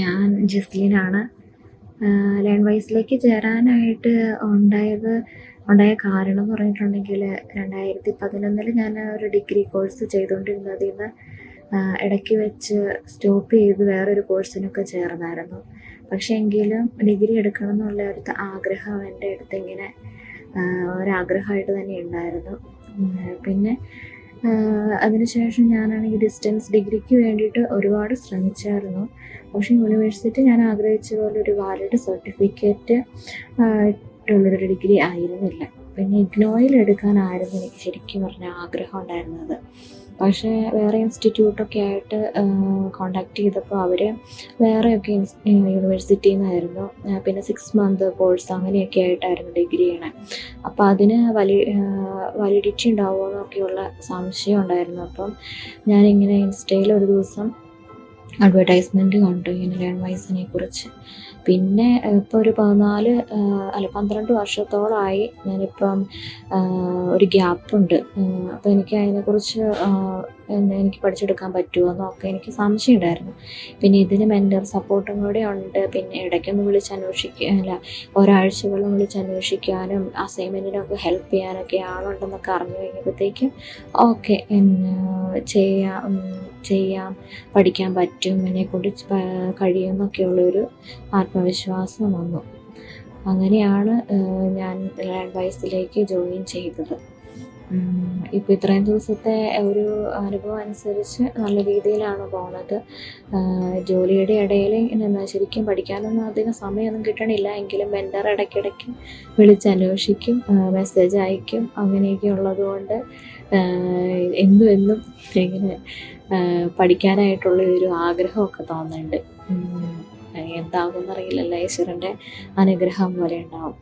ഞാൻ ജസ്ലിനാണ്. ലേൺ വൈസിലേക്ക് ചേരാനായിട്ട് ഉണ്ടായത് ഉണ്ടായ കാരണം എന്ന് പറഞ്ഞിട്ടുണ്ടെങ്കിൽ രണ്ടായിരത്തി പതിനൊന്നിൽ ഞാൻ ഒരു ഡിഗ്രി കോഴ്സ് ചെയ്തുകൊണ്ടിരുന്നതിൽ നിന്ന് ഇടയ്ക്ക് വെച്ച് സ്റ്റോപ്പ് ചെയ്ത് വേറൊരു കോഴ്സിനൊക്കെ ചേർന്നായിരുന്നു. പക്ഷേ എങ്കിലും ഡിഗ്രി എടുക്കണം എന്നുള്ള ഒരു ആഗ്രഹം എന്റെ അടുത്ത് ഇങ്ങനെ ഒരാഗ്രഹമായിട്ട് തന്നെ ഉണ്ടായിരുന്നു. പിന്നെ അതിനുശേഷം ഞാനാണെങ്കിൽ ഡിസ്റ്റൻസ് ഡിഗ്രിക്ക് വേണ്ടിയിട്ട് ഒരുപാട് ശ്രമിച്ചായിരുന്നു. പക്ഷേ യൂണിവേഴ്സിറ്റി ഞാൻ ആഗ്രഹിച്ച പോലെ ഒരു വാലിഡ് സർട്ടിഫിക്കറ്റ് ആയിട്ടുള്ളൊരു ഡിഗ്രി ആയിരുന്നില്ല. പിന്നെ ഇഗ്നോയിൽ എടുക്കാനായിരുന്നു എനിക്ക് ശരിക്കും പറഞ്ഞാൽ ആഗ്രഹം ഉണ്ടായിരുന്നത്. പക്ഷേ വേറെ ഇൻസ്റ്റിറ്റ്യൂട്ടൊക്കെ ആയിട്ട് കോണ്ടാക്ട് ചെയ്തപ്പോൾ അവർ വേറെയൊക്കെ യൂണിവേഴ്സിറ്റിയിൽ നിന്നായിരുന്നു പിന്നെ സിക്സ് മന്ത് കോഴ്സ് അങ്ങനെയൊക്കെ ആയിട്ടായിരുന്നു ഡിഗ്രി ചെയ്യണേ. അപ്പോൾ അതിന് വലി വാലിഡിറ്റി ഉണ്ടാവുമോ എന്നൊക്കെയുള്ള സംശയം ഉണ്ടായിരുന്നു. അപ്പം ഞാനിങ്ങനെ ഇൻസ്റ്റയിൽ ഒരു ദിവസം അഡ്വർടൈസ്മെന്റ് കണ്ടു ഇങ്ങനെ ലേൺ വൈസിനെ കുറിച്ച്. പിന്നെ ഇപ്പോൾ ഒരു പതിനാല് അല്ല പന്ത്രണ്ട് വർഷത്തോളമായി ഞാനിപ്പം ഒരു ഗ്യാപ്പുണ്ട് അപ്പോൾ എനിക്ക് അതിനെക്കുറിച്ച് എനിക്ക് പഠിച്ചെടുക്കാൻ പറ്റുമോ എന്നൊക്കെ എനിക്ക് സംശയം ഉണ്ടായിരുന്നു പിന്നെ ഇതിന് മെന്റർ സപ്പോർട്ടും കൂടെ ഉണ്ട്. പിന്നെ ഇടയ്ക്കൊന്ന് വിളിച്ച് അന്വേഷിക്കുക അല്ല ഒരാഴ്ചകളും വിളിച്ച് അന്വേഷിക്കാനും അസൈൻമെന്റിനൊക്കെ ഹെൽപ്പ് ചെയ്യാനൊക്കെ ആളുണ്ടെന്നൊക്കെ അറിഞ്ഞു കഴിഞ്ഞപ്പോഴത്തേക്കും ഓക്കെ ചെയ്യാം ചെയ്യാം പഠിക്കാൻ പറ്റും എന്നെക്കൊണ്ട് കഴിയുമെന്നൊക്കെയുള്ളൊരു ആത്മവിശ്വാസം വന്നു. അങ്ങനെയാണ് ഞാൻ ലാൻഡ് വൈസിലേക്ക് ജോയിൻ ചെയ്തത്. ഇപ്പോൾ ഇത്രയും ദിവസത്തെ ഒരു അനുഭവം അനുസരിച്ച് നല്ല രീതിയിലാണ് പോകുന്നത്. ജോലിയുടെ ഇടയിൽ ഇങ്ങനെ ശരിക്കും പഠിക്കാനൊന്നും അധികം സമയമൊന്നും കിട്ടണില്ല. എങ്കിലും മെന്റർ ഇടയ്ക്കിടയ്ക്ക് വിളിച്ച് അന്വേഷിക്കും മെസ്സേജ് അയക്കും അങ്ങനെയൊക്കെ ഉള്ളത് കൊണ്ട് ആഹ്, എന്നും ഇങ്ങനെ പഠിക്കാനായിട്ടുള്ള ഒരു ആഗ്രഹമൊക്കെ തോന്നുന്നുണ്ട്. എന്താകുമെന്നറിയില്ലല്ലോ. ഈശ്വരന്റെ അനുഗ്രഹം പോലെ ഉണ്ടാവും.